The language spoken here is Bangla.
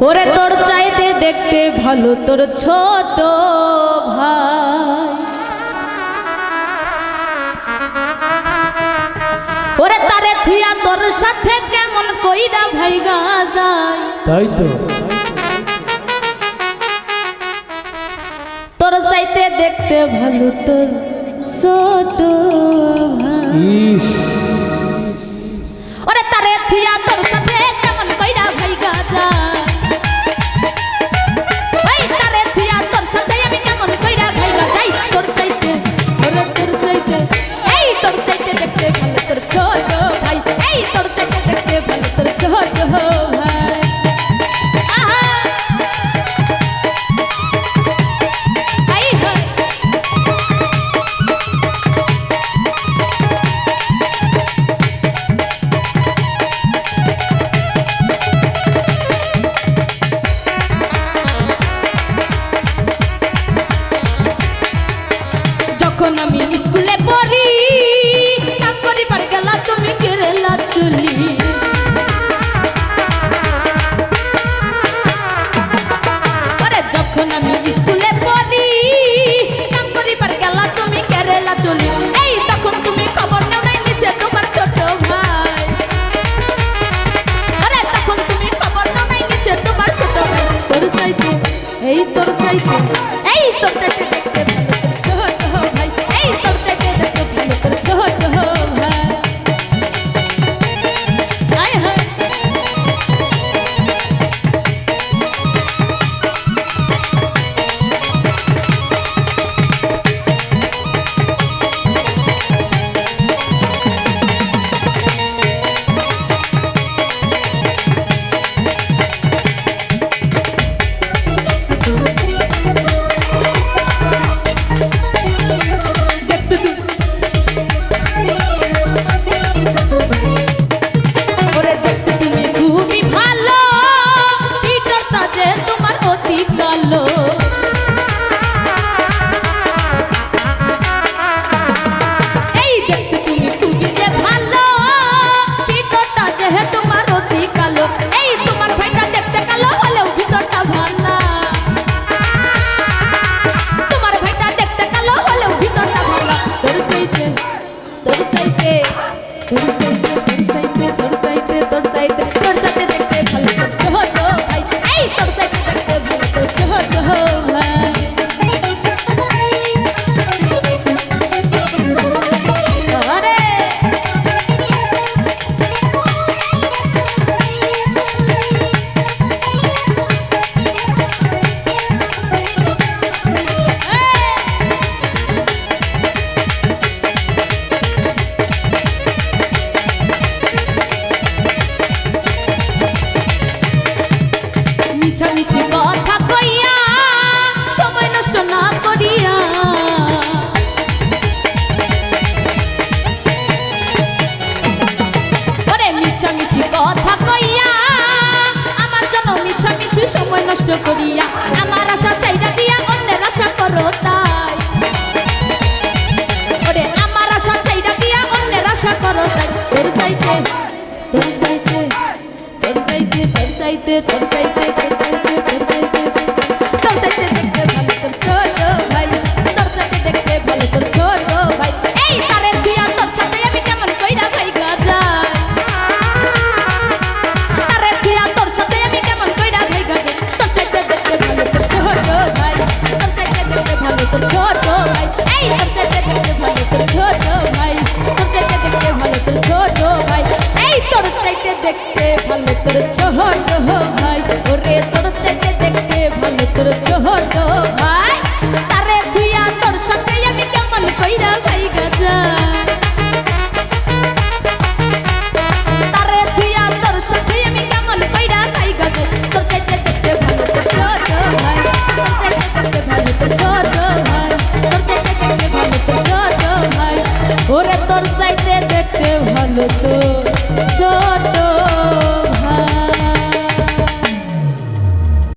ওরে তোর চাইতে দেখতে ভালো তোর ছোট ভাই। ওরে তারে থিয়া তোর সাথে কেমন কইরা ভাই যায়। তাই তো। তোর চাইতে দেখতে ভালো তোর ছোট ভাই। This is মিছা মিছি কথা কইয়া, আমার জন্য মিছা মিছি সময় নষ্ট করিয়া, আমার আশা চাইরা দিয়া অন্যের আশা করো তাই। ওরে, আমার আশা চাইরা দিয়া অন্যের আশা করো তাই। তোর চাইতে তোর চাইতে তোর চাইতে তোর চাইতে তোর চাইতে তোর ছোট ভাই। ওরে তোর চেটে দেখতে ভালো, তোর ছোট ভাই। তারে তুইয়া তোর সঙ্গে আমি কেমন কইরা ভাই গাজা তারে তুইয়া তোর সঙ্গে আমি কেমন কইরা ভাই গাজা তোর চেটে দেখতে ভালো, তোর ছোট ভাই। তোর চেটে দেখতে ভালো, তোর ছোট ভাই। তোর চেটে দেখতে ভালো, তোর ছোট ভাই। ওরে তোর চাইতে দেখতে ভালো তো